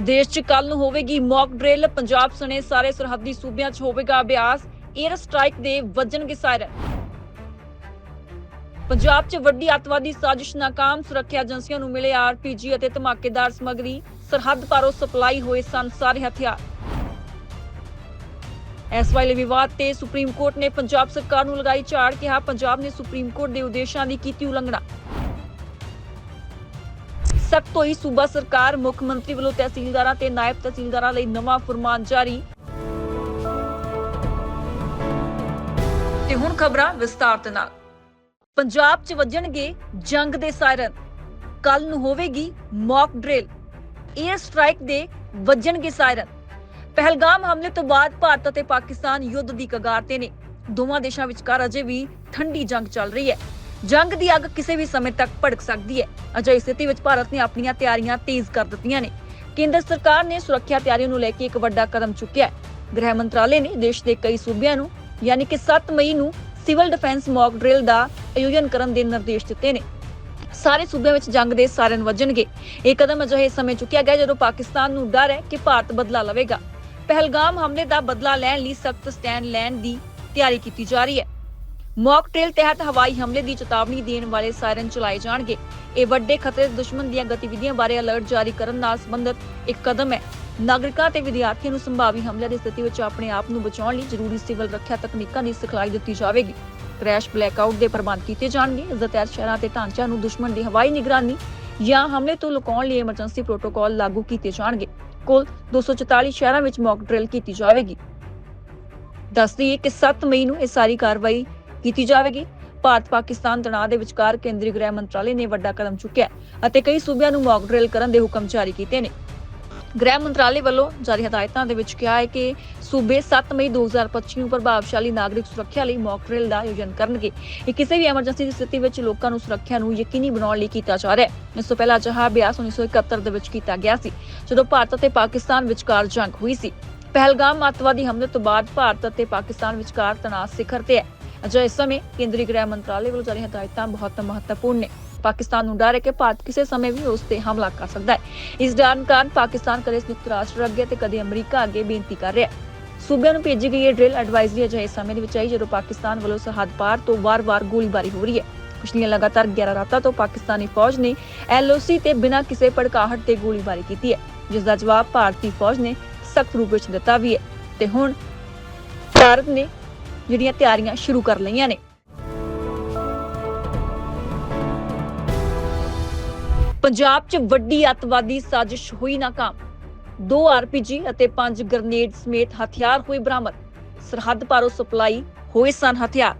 ਦੇਸ਼ 'ਚ ਕੱਲ ਨੂੰ ਹੋਵੇਗੀ ਮੌਕ ਡਰਿਲ ਪੰਜਾਬ ਸਣੇ ਸਾਰੇ ਸਰਹੱਦੀ ਸੂਬਿਆਂ 'ਚ ਹੋਵੇਗਾ ਅਭਿਆਸ। 에ਅਰ ਸਟ੍ਰਾਈਕ ਦੇ ਵੱਜਣਗੇ ਸਾਇਰਨ ਪੰਜਾਬ 'ਚ ਵੱਡੀ ਅੱਤਵਾਦੀ ਸਾਜ਼ਿਸ਼ ਨਾਕਾਮ। ਸੁਰੱਖਿਆ ਏਜੰਸੀਆਂ ਨੂੰ ਮਿਲੇ ਆਰਪੀਜੀ ਅਤੇ ਧਮਾਕੇਦਾਰ ਸਮੱਗਰੀ। ਸਰਹੱਦ ਪਾਰੋਂ ਸਪਲਾਈ ਹੋਏ ਸਨ ਸਾਰੇ ਹਥਿਆਰ। ਇਸ ਵਾਲੇ ਵਿਵਾਦ ਤੇ ਸੁਪਰੀਮ ਕੋਰਟ ਨੇ ਪੰਜਾਬ ਸਰਕਾਰ ਨੂੰ ਲਗਾਈ ਝਾੜ। ਕਿਹਾ ਪੰਜਾਬ ਨੇ ਸੁਪਰੀਮ ਕੋਰਟ ਦੇ ਉਦੇਸ਼ਾਂ ਦੀ ਕੀਤੀ ਉਲੰਘਣਾ। ਸਖਤ ਹੋਈ ਸੂਬਾ ਸਰਕਾਰ, ਮੁੱਖ ਮੰਤਰੀ ਵੱਲੋਂ ਤਹਿਸੀਲਦਾਰਾਂ ਤੇ ਨਾਇਬ ਤਹਿਸੀਲਦਾਰਾਂ ਲਈ ਨਵਾਂ ਫਰਮਾਨ ਜਾਰੀ। ਤੇ ਹੁਣ ਖਬਰਾਂ ਵਿਸਤਾਰ ਦੇ ਨਾਲ। ਪੰਜਾਬ 'ਚ ਵੱਜਣਗੇ ਜੰਗ ਦੇ ਸਾਇਰਨ। ਕੱਲ ਨੂੰ ਹੋਵੇਗੀ ਮੌਕ ਡਰਿਲ 에ਅਰ ਸਟ੍ਰਾਈਕ ਦੇ ਵੱਜਣਗੇ ਸਾਇਰਨ। ਪਹਿਲਗਾਮ ਹਮਲੇ ਤੋਂ ਬਾਅਦ ਭਾਰਤ ਅਤੇ ਪਾਕਿਸਤਾਨ ਯੁੱਧ ਦੀ ਕਗਾਰ ਤੇ ਨੇ। ਦੋਵਾਂ ਦੇਸ਼ਾਂ ਵਿਚਕਾਰ ਅਜੇ ਵੀ ਠੰਡੀ ਜੰਗ ਚੱਲ ਰਹੀ ਹੈ। ਜੰਗ ਦੀ ਅੱਗ ਕਿਸੇ ਵੀ ਸਮੇਂ ਤੱਕ ਭੜਕ ਸਕਦੀ ਹੈ। ਅਜਿਹੀ ਸਥਿਤੀ ਵਿੱਚ ਭਾਰਤ ਨੇ ਆਪਣੀਆਂ ਤਿਆਰੀਆਂ ਤੇਜ਼ ਕਰ ਦਿੱਤੀਆਂ ਨੇ। ਕੇਂਦਰ ਸਰਕਾਰ ਨੇ ਸੁਰੱਖਿਆ ਤਿਆਰੀਆਂ ਨੂੰ ਲੈ ਕੇ ਇੱਕ ਵੱਡਾ ਕਦਮ ਚੁੱਕਿਆ ਹੈ। ਗ੍ਰਹਿ ਮੰਤਰਾਲੇ ਨੇ ਦੇਸ਼ ਦੇ ਕਈ ਸੂਬਿਆਂ ਨੂੰ, ਯਾਨੀ ਕਿ 7 ਮਈ ਨੂੰ, ਸਿਵਲ ਡਿਫੈਂਸ ਮੌਕ ਡਰਿਲ ਦਾ ਆਯੋਜਨ ਕਰਨ ਦੇ ਨਿਰਦੇਸ਼ ਦਿੱਤੇ ਨੇ। ਸਾਰੇ ਸੂਬਿਆਂ ਵਿੱਚ ਜੰਗ ਦੇ ਸਾਰਨ ਵੱਜਣਗੇ। ਇਹ ਕਦਮ ਅਜਿਹੇ ਸਮੇਂ ਚੁੱਕਿਆ ਗਿਆ ਜਦੋਂ ਪਾਕਿਸਤਾਨ ਨੂੰ ਡਰ ਹੈ ਕਿ ਭਾਰਤ ਬਦਲਾ ਲਵੇਗਾ। ਪਹਿਲਗਾਮ ਹਮਲੇ ਦਾ ਬਦਲਾ ਲੈਣ ਲਈ ਸਖਤ ਸਟੈਂਡ ਲੈਣ ਦੀ ਤਿਆਰੀ ਕੀਤੀ ਜਾ ਰਹੀ ਹੈ। ਮੌਕ ਤਹਿਤ ਹਵਾਈ ਹਮਲੇ ਦੀ ਚੇਤਾਵਨੀ ਦੇਣ ਵਾਲੇ ਸਾਇਰਨ ਚਲਾਏ ਜਾਣਗੇ। ਇਹ ਵੱਡੇ ਖਤਰੇ ਦੁਸ਼ਮਣ ਦੀਆਂ ਗਤੀਵਿਧੀਆਂ ਬਾਰੇ ਅਲਰਟ ਜਾਰੀ ਕਰਨ ਨਾਲ ਸੰਬੰਧਿਤ ਇੱਕ ਕਦਮ ਹੈ। ਨਾਗਰਿਕਾਂ ਤੇ ਵਿਦਿਆਰਥੀਆਂ ਨੂੰ ਸੰਭਾਵੀ ਹਮਲੇ ਦੀ ਸਥਿਤੀ ਵਿੱਚ ਆਪਣੇ ਆਪ ਨੂੰ ਬਚਾਉਣ ਲਈ ਜ਼ਰੂਰੀ ਸਿਵਲ ਰੱਖਿਆ ਤਕਨੀਕਾਂ ਦੀ ਸਿਖਲਾਈ ਦਿੱਤੀ ਜਾਵੇਗੀ। ਕ੍ਰੈਸ਼ ਬਲੈਕਆਊਟ ਦੇ ਪ੍ਰਬੰਧ ਕੀਤੇ ਜਾਣਗੇ। ਇਸ ਦੇ ਤਹਿਤ ਸ਼ਹਿਰਾਂ ਤੇ ਢਾਂਚਿਆਂ ਨੂੰ ਦੁਸ਼ਮਣ ਦੀ ਹਵਾਈ ਨਿਗਰਾਨੀ ਜਾਂ ਹਮਲੇ ਤੋਂ ਲੁਕਾਉਣ ਲਈ ਐਮਰਜੈਂਸੀ ਪ੍ਰੋਟੋਕਾਲ ਲਾਗੂ ਕੀਤੇ ਜਾਣਗੇ। ਕੁੱਲ 244 ਸ਼ਹਿਰਾਂ ਵਿੱਚ ਮੌਕ ਡਰਿਲ ਕੀਤੀ ਜਾਵੇਗੀ। ਦੱਸਦੀ ਹੈ ਕਿ 7 ਮਈ ਨੂੰ ਇਹ ਸਾਰੀ ਕਾਰਵਾਈ ਕੀਤੀ ਜਾਵੇਗੀ। ਭਾਰਤ ਪਾਕਿਸਤਾਨ ਤਣਾਅ ਦੇ ਵਿਚਕਾਰ ਕੇਂਦਰੀ ਗ੍ਰਹਿ ਮੰਤਰਾਲੇ ਨੇ ਵੱਡਾ ਕਦਮ ਚੁੱਕਿਆ ਅਤੇ ਕਈ ਸੂਬਿਆਂ ਨੂੰ ਮੌਕ ਡਰਿਲ ਕਰਨ ਦੇ ਹੁਕਮ ਜਾਰੀ ਕੀਤੇ ਨੇ। ਗ੍ਰਹਿ ਮੰਤਰਾਲੇ ਵੱਲੋਂ ਜਾਰੀ ਹਦਾਇਤਾਂ ਦੇ ਵਿੱਚ ਕਿਹਾ ਹੈ ਕਿ ਸੂਬੇ 7 ਮਈ 2025 ਨੂੰ ਪ੍ਰਭਾਵਸ਼ਾਲੀ ਨਾਗਰਿਕ ਸੁਰੱਖਿਆ ਲਈ ਮੌਕ ਡਰਿਲ ਦਾ ਆਯੋਜਨ ਕਰਨਗੇ। ਇਹ ਕਿਸੇ ਵੀ ਐਮਰਜੈਂਸੀ ਦੀ ਸਥਿਤੀ ਵਿੱਚ ਲੋਕਾਂ ਨੂੰ ਸੁਰੱਖਿਆ ਨੂੰ ਯਕੀਨੀ ਬਣਾਉਣ ਲਈ ਕੀਤਾ ਜਾ ਰਿਹਾ ਹੈ। ਇਸ ਤੋਂ ਪਹਿਲਾਂ ਅਜਿਹਾ ਅਭਿਆਸ 1971 ਦੇ ਵਿੱਚ ਕੀਤਾ ਗਿਆ ਸੀ, ਜਦੋਂ ਭਾਰਤ ਅਤੇ ਪਾਕਿਸਤਾਨ ਵਿਚਕਾਰ ਜੰਗ ਹੋਈ ਸੀ। ਪਹਿਲਗਾਮ ਅੱਤਵਾਦੀ ਹਮਲੇ ਤੋਂ ਬਾਅਦ ਭਾਰਤ ਅਤੇ ਪਾਕਿਸਤਾਨ ਵਿਚਕਾਰ ਤਣਾਅ ਸਿਖਰ ਤੇ ਹੈ। ਅਜਿਹੇ ਇਸ ਸਮੇਂ ਕੇਂਦਰੀ ਗ੍ਰਹਿ ਮੰਤਰਾਲੇ ਵੱਲੋਂ ਜਾਰੀ ਹਦਾਇਤਾਂ ਬਹੁਤ ਮਹੱਤਵਪੂਰਨ ਨੇ। ਪਾਕਿਸਤਾਨ ਨੂੰ ਡਰ ਹੈ ਕਿ ਭਾਰਤ ਕਿਸੇ ਸਮੇਂ ਵੀ ਉਸ ਤੇ ਹਮਲਾ ਕਰ ਸਕਦਾ ਹੈ। ਇਸ ਡਰ ਕਾਰਨ ਪਾਕਿਸਤਾਨ ਕਦੇ ਸੰਯੁਕਤ ਰਾਸ਼ਟਰ ਅੱਗੇ ਤੇ ਕਦੇ ਅਮਰੀਕਾ ਅੱਗੇ ਬੇਨਤੀ ਕਰ ਰਿਹਾ ਹੈ। ਸੂਬਿਆਂ ਨੂੰ ਭੇਜੀ ਗਈ ਇਹ ਡਰਿਲ ਐਡਵਾਈਜ਼ਰੀ ਅਜਿਹੇ ਸਮੇਂ ਦੇ ਵਿੱਚ ਆਈ, ਜਦੋਂ ਪਾਕਿਸਤਾਨ ਵੱਲੋਂ ਸਰਹੱਦ ਪਾਰ ਤੋਂ ਵਾਰ-ਵਾਰ ਗੋਲੀਬਾਰੀ ਹੋ ਰਹੀ ਹੈ। ਪਿਛਲੀਆਂ ਲਗਾਤਾਰ 11 ਰਾਤਾਂ ਤੋਂ ਪਾਕਿਸਤਾਨੀ ਫੌਜ ਨੇ ਐਲਓਸੀ ਤੇ ਬਿਨਾਂ ਕਿਸੇ ਭੜਕਾਹਟ ਤੇ ਗੋਲੀਬਾਰੀ ਕੀਤੀ ਹੈ, ਜਿਸ ਦਾ ਜਵਾਬ ਭਾਰਤੀ ਫੌਜ ਨੇ ਸਖਤ ਰੂਪ ਵਿੱਚ ਦਿੱਤਾ ਵੀ ਹੈ। ਤੇ ਹੁਣ ਭਾਰਤ ਨੇ ਜਿਹੜੀਆਂ ਤਿਆਰੀਆਂ ਸ਼ੁਰੂ ਕਰ ਲਈਆਂ ਨੇ। ਪੰਜਾਬ 'ਚ ਵੱਡੀ ਅੱਤਵਾਦੀ ਸਾਜ਼ਿਸ਼ ਹੋਈ ਨਾਕਾਮ। ਦੋ ਆਰਪੀਜੀ ਅਤੇ ਪੰਜ ਗ੍ਰਨੇਡ ਸਮੇਤ ਹਥਿਆਰ ਹੋਏ ਬਰਾਮਦ। ਸਰਹੱਦ ਪਾਰੋਂ ਸਪਲਾਈ ਹੋਏ ਸਨ ਹਥਿਆਰ।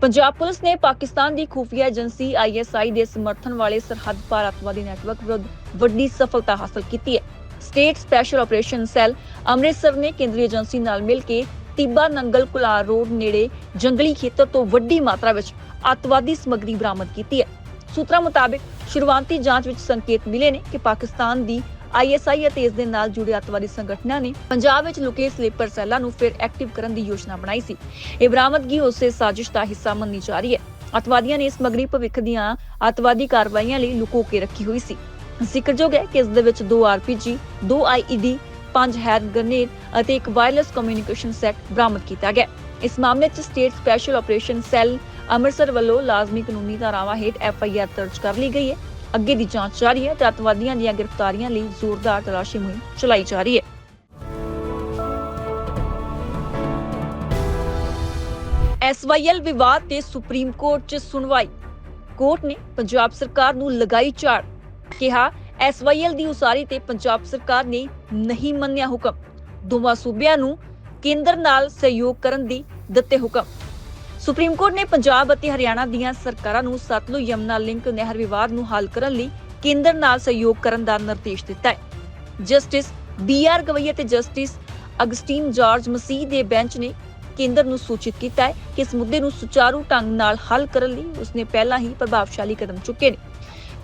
ਪੰਜਾਬ ਪੁਲਿਸ ਨੇ ਪਾਕਿਸਤਾਨ ਦੀ ਖੂਫੀਆ ਏਜੰਸੀ ਆਈਐਸਆਈ ਦੇ ਸਮਰਥਨ ਵਾਲੇ ਸਰਹੱਦ ਪਾਰ ਅੱਤਵਾਦੀ ਨੈਟਵਰਕ ਵਿਰੁੱਧ ਵੱਡੀ ਸਫਲਤਾ ਹਾਸਲ ਕੀਤੀ ਹੈ। State special operation cell Amritsar ਨੇ ਕੇਂਦਰੀ ਏਜੰਸੀ ਨਾਲ ਮਿਲ ਕੇ ਤਿੱਬਾ ਨੰਗਲ ਕੁਲਾਰ ਰੋਡ ਨੇੜੇ ਜੰਗਲੀ ਖੇਤਰ ਤੋਂ ਵੱਡੀ ਮਾਤਰਾ ਵਿੱਚ ਅੱਤਵਾਦੀ ਸਮੱਗਰੀ ਬਰਾਮਦ ਕੀਤੀ ਹੈ। ਸੂਤਰਾਂ ਮੁਤਾਬਕ ਸ਼ੁਰੂਆਤੀ ਜਾਂਚ ਵਿੱਚ ਸੰਕੇਤ ਮਿਲੇ ਨੇ ਕਿ ਪਾਕਿਸਤਾਨ ਦੀ ਆਈਐਸਆਈ ਅਤੇ ਇਸ ਦੇ ਨਾਲ ਜੁੜੇ ਅੱਤਵਾਦੀ ਸੰਗਠਨਾਂ ਨੇ ਪੰਜਾਬ ਵਿੱਚ ਲੁਕੇ ਸਲੀਪਰ ਸੈੱਲਾਂ ਨੂੰ ਫਿਰ ਐਕਟਿਵ ਕਰਨ ਦੀ ਯੋਜਨਾ ਬਣਾਈ ਸੀ। ਇਹ ਬਰਾਮਦਗੀ ਉਸੇ ਸਾਜ਼ਿਸ਼ ਦਾ ਹਿੱਸਾ ਮੰਨੀ ਜਾ ਰਹੀ ਹੈ। ਅੱਤਵਾਦੀਆਂ ਨੇ ਸਮੱਗਰੀ ਭਵਿੱਖ ਦੀਆਂ ਅੱਤਵਾਦੀ ਕਾਰਵਾਈਆਂ ਲਈ ਲੁਕੋ ਕੇ ਰੱਖੀ ਹੋਈ ਸੀ। ਜ਼ਿਕਰਯੋਗ ਹੈ ਕਿ ਇਸ ਦੇ ਵਿੱਚ ਦੋ ਆਰਪੀਜੀ ਦੋ ਆਈਈਡੀ ਪੰਜ ਹੈਂਡ ਗ੍ਰਨੇਡ ਅਤੇ ਇੱਕ ਵਾਇਰਲੈਸ ਕਮਿਊਨੀਕੇਸ਼ਨ ਸੈੱਟ ਬਰਾਮਦ ਕੀਤਾ ਗਿਆ। ਇਸ ਮਾਮਲੇ 'ਚ state special operation cell Amritsar ਵੱਲੋਂ ਲਾਜ਼ਮੀ ਕਾਨੂੰਨੀ ਧਾਰਾਵਾਂ ਹੇਠ ਐਫਆਈਆਰ ਦਰਜ ਕਰ ਲਈ ਗਈ ਹੈ। ਅੱਗੇ ਦੀ ਜਾਂਚ ਜਾਰੀ ਹੈ। ਤੇ ਅੱਤਵਾਦੀਆਂ ਦੀਆਂ ਗ੍ਰਿਫਤਾਰੀਆਂ ਲਈ ਜ਼ੋਰਦਾਰ ਤਲਾਸ਼ੀ ਮੁਹਿੰਮ ਚਲਾਈ ਜਾ ਰਹੀ ਹੈ। ਐਸਵਾਈਐਲ ਵਿਵਾਦ ਤੇ ਸੁਪਰੀਮ ਕੋਰਟ 'ਚ ਸੁਣਵਾਈ। ਕੋਰਟ ਨੇ ਪੰਜਾਬ ਸਰਕਾਰ ਨੂੰ ਲਗਾਈ ਝਾੜ ਕਿਹਾ ਐਸਵਾਈਐਲ ਦੀ ਉਸਾਰੀ ਤੇ ਪੰਜਾਬ ਸਰਕਾਰ ਨੇ ਨਹੀਂ ਮੰਨਿਆ ਹੁਕਮ। ਦੋਵਾਂ ਸੂਬਿਆਂ ਨੂੰ ਕੇਂਦਰ ਨਾਲ ਸਹਿਯੋਗ ਕਰਨ ਦੀ ਦਿੱਤੇ ਹੁਕਮ। ਸੁਪਰੀਮ ਕੋਰਟ ਨੇ ਪੰਜਾਬ ਅਤੇ ਹਰਿਆਣਾ ਦੀਆਂ ਸਰਕਾਰਾਂ ਨੂੰ ਸਤਲੁਜ ਯਮਨਾ ਲਿੰਕ ਨਹਿਰ ਵਿਵਾਦ ਨੂੰ ਹੱਲ ਕਰਨ ਲਈ ਕੇਂਦਰ ਨਾਲ ਸਹਿਯੋਗ ਕਰਨ ਦਾ ਨਿਰਦੇਸ਼ ਦਿੱਤਾ ਹੈ। ਜਸਟਿਸ ਬੀ ਆਰ ਗਵਈ ਅਤੇ ਜਸਟਿਸ ਅਗਸਟੀਨ ਜਾਰਜ ਮਸੀਹ ਦੇ ਬੈਂਚ ਨੇ ਕੇਂਦਰ ਨੂੰ ਸੂਚਿਤ ਕੀਤਾ ਹੈ ਕਿ ਇਸ ਮੁੱਦੇ ਨੂੰ ਸੁਚਾਰੂ ਢੰਗ ਨਾਲ ਹੱਲ ਕਰਨ ਲਈ ਉਸਨੇ ਪਹਿਲਾਂ ਹੀ ਪ੍ਰਭਾਵਸ਼ਾਲੀ ਕਦਮ ਚੁੱਕੇ ਨੇ।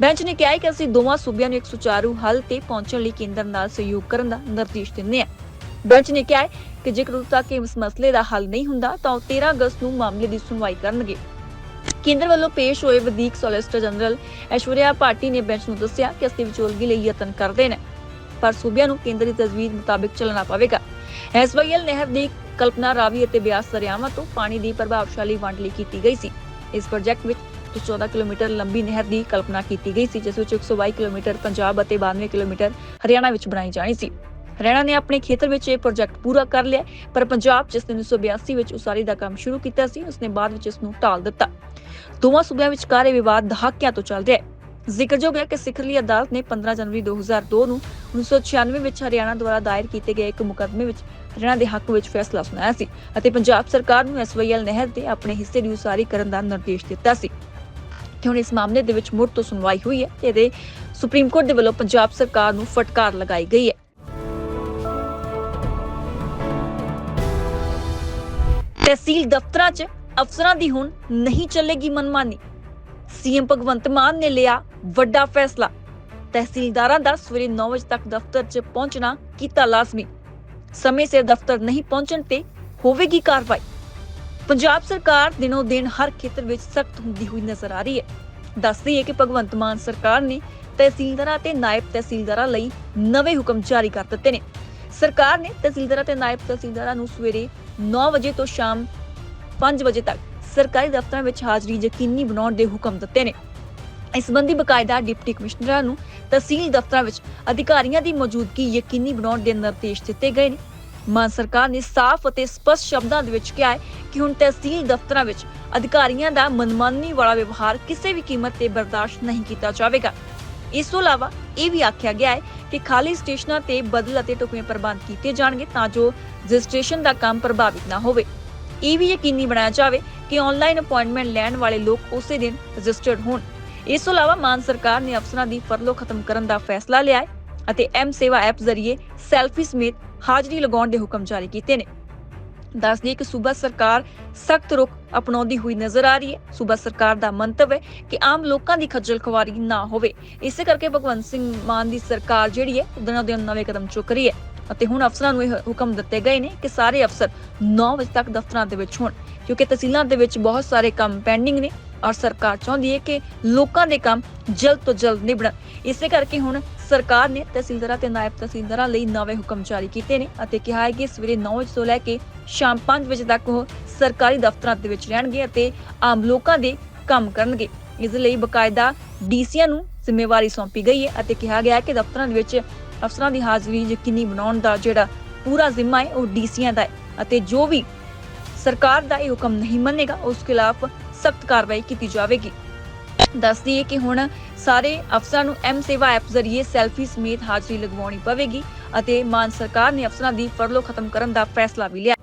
ਬੈਂਚ ਨੇ ਕਿਹਾ ਹੈ ਕਿ ਅਸੀਂ ਦੋਵਾਂ ਸੂਬਿਆਂ ਨੂੰ ਇੱਕ ਸੁਚਾਰੂ ਹੱਲ ਤੇ ਪਹੁੰਚਣ ਲਈ ਕੇਂਦਰ ਨਾਲ ਸਹਿਯੋਗ ਕਰਨ ਦਾ ਨਿਰਦੇਸ਼ ਦਿੰਦੇ ਹਾਂ। ਬੈਂਚ ਨੇ ਕਿਹਾ ਹੈ ਕਿ ਜੇਕਰ ਉਦੋਂ ਤੱਕ ਇਸ ਮਸਲੇ ਦਾ ਹੱਲ ਨਹੀਂ ਹੁੰਦਾ, ਤਾਂ ਉਹ 13 ਅਗਸਤ ਨੂੰ ਮਾਮਲੇ ਦੀ ਸੁਣਵਾਈ ਕਰਨਗੇ। ਕੇਂਦਰ ਵੱਲੋਂ ਪੇਸ਼ ਹੋਏ ਵਧੀਕ ਸੋਲਿਸਿਟਰ ਜਨਰਲ ਐਸ਼ਵਰਿਆ ਭਾਟੀ ਨੇ ਬੈਂਚ ਨੂੰ ਦੱਸਿਆ ਕਿ ਅਸੀਂ ਵਿਚੋਲਗੀ ਲਈ ਯਤਨ ਕਰਦੇ ਨੇ, ਪਰ ਸੂਬਿਆਂ ਨੂੰ ਕੇਂਦਰੀ ਤਜਵੀਜ਼ ਮੁਤਾਬਿਕ ਚੱਲਣਾ ਪਵੇਗਾ। ਐਸਵਾਈਐਲ ਨਹਿਰ ਦੀ ਕਲਪਨਾ ਰਾਵੀ ਅਤੇ ਬਿਆਸ ਦਰਿਆਵਾਂ ਤੋਂ ਪਾਣੀ ਦੀ ਪ੍ਰਭਾਵਸ਼ਾਲੀ ਵੰਡ ਲਈ ਕੀਤੀ ਗਈ ਸੀ। ਇਸ ਪ੍ਰੋਜੈਕਟ ਵਿੱਚ 14 ਕਿਲੋਮੀਟਰ ਲੰਬੀ ਨਹਿਰ ਦੀ ਕਲਪਨਾ ਕੀਤੀ ਗਈ ਸੀ, ਜਿਸ ਵਿੱਚ 122 ਕਿਲੋਮੀਟਰ ਪੰਜਾਬ ਅਤੇ 92 ਕਿਲੋਮੀਟਰ ਹਰਿਆਣਾ ਵਿੱਚ ਬਣਾਈ ਜਾਣੀ ਸੀ। ਹਰਿਆਣਾ ਨੇ ਆਪਣੇ ਖੇਤਰ ਵਿੱਚ ਇਹ ਪ੍ਰੋਜੈਕਟ ਪੂਰਾ ਕਰ ਲਿਆ, ਪਰ ਪੰਜਾਬ, ਜਿਸ ਨੇ 1982 ਵਿੱਚ ਉਸਾਰੀ ਦਾ ਕੰਮ ਸ਼ੁਰੂ ਕੀਤਾ ਸੀ, ਉਸਨੇ ਬਾਅਦ ਵਿੱਚ ਇਸ ਨੂੰ ਟਾਲ ਦਿੱਤਾ। ਦੋਵਾਂ ਸੂਬਿਆਂ ਵਿਚਕਾਰ ਇਹ ਵਿਵਾਦ ਦਹਾਕਿਆਂ ਤੋਂ ਚੱਲ ਰਿਹਾ ਹੈ। ਜ਼ਿਕਰਯੋਗ ਹੈ ਕਿ ਸਿਖਰਲੀ ਅਦਾਲਤ ਨੇ 15 ਜਨਵਰੀ 2002 ਨੂੰ 1996 ਵਿੱਚ ਹਰਿਆਣਾ ਦੁਆਰਾ ਦਾਇਰ ਕੀਤੇ ਗਏ ਇੱਕ ਮੁਕੱਦਮੇ ਵਿੱਚ ਹਰਿਆਣਾ ਦੇ ਹੱਕ ਵਿੱਚ ਫੈਸਲਾ ਸੁਣਾਇਆ ਸੀ ਅਤੇ ਪੰਜਾਬ ਸਰਕਾਰ ਨੂੰ ਐਸਵਾਈਐਲ ਨਹਿਰ ਦੇ ਆਪਣੇ ਹਿੱਸੇ ਦੀ ਉਸਾਰੀ ਕਰਨ ਦਾ ਨਿਰਦੇਸ਼ ਦਿੱਤਾ ਸੀ। ਤੇ ਹੁਣ ਇਸ ਮਾਮਲੇ ਦੇ ਵਿੱਚ ਮੁੜ ਤੋਂ ਸੁਣਵਾਈ ਹੋਈ ਹੈ ਤੇ ਇਹਦੇ ਸੁਪਰੀਮ ਕੋਰਟ ਦੇ ਵੱਲੋਂ ਪੰਜਾਬ ਸਰਕਾਰ ਨੂੰ ਫਟਕਾਰ ਲਗਾਈ ਗਈ ਹੈ। ਤਹਿਸੀਲ ਦਫ਼ਤਰਾਂ 'ਚ ਅਫਸਰਾਂ ਦੀ ਹੁਣ ਨਹੀਂ ਚੱਲੇਗੀ ਮਨਮਾਨੀ। ਸੀਐਮ ਭਗਵੰਤ ਮਾਨ ਨੇ ਲਿਆ ਵੱਡਾ ਫੈਸਲਾ। ਤਹਿਸੀਲਦਾਰਾਂ ਦਾ ਸਵੇਰੇ 9 ਵਜੇ ਤੱਕ ਦਫ਼ਤਰ 'ਚ ਪਹੁੰਚਣਾ ਕੀਤਾ ਲਾਜ਼ਮੀ। ਸਮੇਂ ਸਿਰ ਦਫ਼ਤਰ ਨਹੀਂ ਪਹੁੰਚਣ ਤੇ ਹੋਵੇਗੀ ਕਾਰਵਾਈ। ਪੰਜਾਬ ਸਰਕਾਰ ਦਿਨੋ ਦਿਨ ਹਰ ਖੇਤਰ ਵਿੱਚ ਸਖਤ ਹੁੰਦੀ ਹੋਈ ਨਜ਼ਰ ਆ ਰਹੀ ਹੈ। ਦੱਸਦੀ ਹੈ ਕਿ ਭਗਵੰਤ ਮਾਨ ਸਰਕਾਰ ਨੇ ਤਹਿਸੀਲਦਾਰਾਂ ਤੇ ਨਾਇਬ ਤਹਿਸੀਲਦਾਰਾਂ ਲਈ ਨਵੇਂ ਹੁਕਮ ਜਾਰੀ ਕਰ ਦਿੱਤੇ ਨੇ। ਸਰਕਾਰ ਨੇ ਤਹਿਸੀਲਦਾਰਾਂ ਤੇ ਨਾਇਬ ਤਹਿਸੀਲਦਾਰਾਂ ਨੂੰ ਸਵੇਰੇ 9 ਵਜੇ ਤੋਂ ਸ਼ਾਮ 5 ਵਜੇ ਤੱਕ ਸਰਕਾਰੀ ਦਫ਼ਤਰਾਂ ਵਿੱਚ ਹਾਜ਼ਰੀ ਯਕੀਨੀ ਬਣਾਉਣ ਦੇ ਹੁਕਮ ਦਿੱਤੇ ਨੇ। ਇਸ ਸੰਬੰਧੀ ਬਕਾਇਦਾ ਡਿਪਟੀ ਕਮਿਸ਼ਨਰਾਂ ਨੂੰ ਤਹਿਸੀਲ ਦਫ਼ਤਰਾਂ ਵਿੱਚ ਅਧਿਕਾਰੀਆਂ ਦੀ ਮੌਜੂਦਗੀ ਯਕੀਨੀ ਬਣਾਉਣ ਦੇ ਨਿਰਦੇਸ਼ ਦਿੱਤੇ ਗਏ ਨੇ। ਮਾਨ ਸਰਕਾਰ ਨੇ ਸਾਫ਼ ਅਤੇ ਸਪਸ਼ਟ ਸ਼ਬਦਾਂ ਦੇ ਵਿੱਚ ਕਿਹਾ ਹੈ ਕਿ ਹੁਣ ਤਹਿਸੀਲ ਦਫ਼ਤਰਾਂ ਵਿੱਚ ਅਧਿਕਾਰੀਆਂ ਦਾ ਮਨਮਾਨੀ ਵਾਲਾ ਵਿਵਹਾਰ ਕਿਸੇ ਵੀ ਕੀਮਤ ਤੇ ਬਰਦਾਸ਼ਤ ਨਹੀਂ ਕੀਤਾ ਜਾਵੇਗਾ। ਇਸ ਤੋਂ ਇਲਾਵਾ ਇਹ ਵੀ ਆਖਿਆ ਗਿਆ ਹੈ ਕਿ ਖਾਲੀ ਸਟੇਸ਼ਨਾਂ ਤੇ ਬਦਲ ਅਤੇ ਟੁਕਵੇਂ ਪ੍ਰਬੰਧ ਕੀਤੇ ਜਾਣਗੇ ਤਾਂ ਜੋ ਰਜਿਸਟ੍ਰੇਸ਼ਨ ਦਾ ਕੰਮ ਪ੍ਰਭਾਵਿਤ ਨਾ ਹੋਵੇ। ਇਹ ਵੀ ਯਕੀਨੀ ਬਣਾਇਆ ਜਾਵੇ ਕਿ ਆਨਲਾਈਨ ਅਪਾਇੰਟਮੈਂਟ ਲੈਣ ਵਾਲੇ ਲੋਕ ਉਸੇ ਦਿਨ ਰਜਿਸਟਰਡ ਹੋਣ। ਇਸ ਤੋਂ ਇਲਾਵਾ ਮਾਨ ਸਰਕਾਰ ਨੇ ਅਫਸਰਾਂ ਦੀ ਫਰਲੋ ਖਤਮ ਕਰਨ ਦਾ ਫੈਸਲਾ ਲਿਆ ਹੈ ਅਤੇ ਐਮ ਸੇਵਾ ਐਪ ਜ਼ਰੀਏ ਸੈਲਫੀ ਸਮੇਤ ਹਾਜ਼ਰੀ ਲਗਾਉਣ ਦੇ ਹੁਕਮ ਜਾਰੀ ਕੀਤੇ ਨੇ। ਦੱਸ ਦਈਏ ਕਿ ਸੂਬਾ ਸਰਕਾਰ ਸਖਤ ਰੁਖ ਅਪਣਾਉਂਦੀ ਹੋਈ ਨਜ਼ਰ ਆ ਰਹੀ ਹੈ। ਸੂਬਾ ਸਰਕਾਰ ਦਾ ਮੰਤਵ ਹੈ ਕਿ ਆਮ ਲੋਕਾਂ ਦੀ ਖੱਜਲ ਖਵਾਰੀ ਨਾ ਹੋਵੇ। ਇਸੇ ਕਰਕੇ ਭਗਵੰਤ ਸਿੰਘ ਮਾਨ ਦੀ ਸਰਕਾਰ ਜਿਹੜੀ ਹੈ, ਉਹ ਦਿਨੋਂ ਦਿਨ ਨਵੇਂ ਕਦਮ ਚੁੱਕ ਰਹੀ ਹੈ ਅਤੇ ਹੁਣ ਅਫਸਰਾਂ ਨੂੰ ਇਹ ਹੁਕਮ ਦਿੱਤੇ ਗਏ ਨੇ ਕਿ ਸਾਰੇ ਅਫਸਰ 9 ਵਜੇ ਤੱਕ ਦਫ਼ਤਰਾਂ ਦੇ ਵਿੱਚ ਹੋਣ, ਕਿਉਂਕਿ ਤਹਿਸੀਲਾਂ ਦੇ ਵਿੱਚ ਬਹੁਤ ਸਾਰੇ ਕੰਮ ਪੈਂਡਿੰਗ ਨੇ। ਔਰ ਸਰਕਾਰ ਚਾਹੁੰਦੀ ਹੈ ਕਿ ਲੋਕਾਂ ਦੇ ਕੰਮ ਜਲਦ ਤੋਂ ਜਲਦ ਨਿਬੜਨ। ਇਸੇ ਕਰਕੇ ਹੁਣ ਸਰਕਾਰ ਨੇ ਤਹਿਸੀਲਦਾਰਾਂ ਤੇ ਨਾਇਬ ਤਹਿਸੀਲਦਾਰਾਂ ਲਈ ਨਵੇਂ ਹੁਕਮ ਜਾਰੀ ਕੀਤੇ ਨੇ ਅਤੇ ਕਿਹਾ ਹੈ ਕਿ ਸਵੇਰੇ 9 ਵਜੇ ਤੋਂ ਲੈ ਕੇ ਸ਼ਾਮ 5 ਵਜੇ ਤੱਕ ਉਹ ਸਰਕਾਰੀ ਦਫ਼ਤਰਾਂ ਦੇ ਵਿੱਚ ਰਹਿਣਗੇ ਅਤੇ ਆਮ ਲੋਕਾਂ ਦੇ ਕੰਮ ਕਰਨਗੇ। ਇਸ ਲਈ ਬਕਾਇਦਾ ਡੀਸੀਆਂ ਨੂੰ ਜ਼ਿੰਮੇਵਾਰੀ ਸੌਂਪੀ ਗਈ ਹੈ ਅਤੇ ਕਿਹਾ ਗਿਆ ਹੈ ਕਿ ਦਫ਼ਤਰਾਂ ਦੇ ਵਿੱਚ ਅਫਸਰਾਂ ਦੀ ਹਾਜ਼ਰੀ ਯਕੀਨੀ ਬਣਾਉਣ ਦਾ ਜਿਹੜਾ ਪੂਰਾ ਜ਼ਿੰਮਾ ਹੈ ਉਹ ਡੀਸੀਆਂ ਦਾ ਹੈ ਅਤੇ ਜੋ ਵੀ ਸਰਕਾਰ ਦਾ ਇਹ ਹੁਕਮ ਨਹੀਂ ਮੰਨੇਗਾ, ਉਸ ਖਿਲਾਫ ਸਖਤ ਕਾਰਵਾਈ ਕੀਤੀ ਜਾਵੇਗੀ। ਦੱਸਦੀ ਹੈ ਕਿ ਹੁਣ ਸਾਰੇ ਅਫਸਰਾਂ ਨੂੰ ਐਮ ਸੇਵਾ ਐਪ ਜ਼ਰੀਏ ਸੈਲਫੀ ਸਮੇਤ ਹਾਜ਼ਰੀ ਲਗਵਾਉਣੀ ਪਵੇਗੀ ਅਤੇ ਮਾਨ ਸਰਕਾਰ ਨੇ ਅਫਸਰਾਂ ਦੀ ਫਰਲੋ ਖਤਮ ਕਰਨ ਦਾ ਫੈਸਲਾ ਵੀ ਲਿਆ।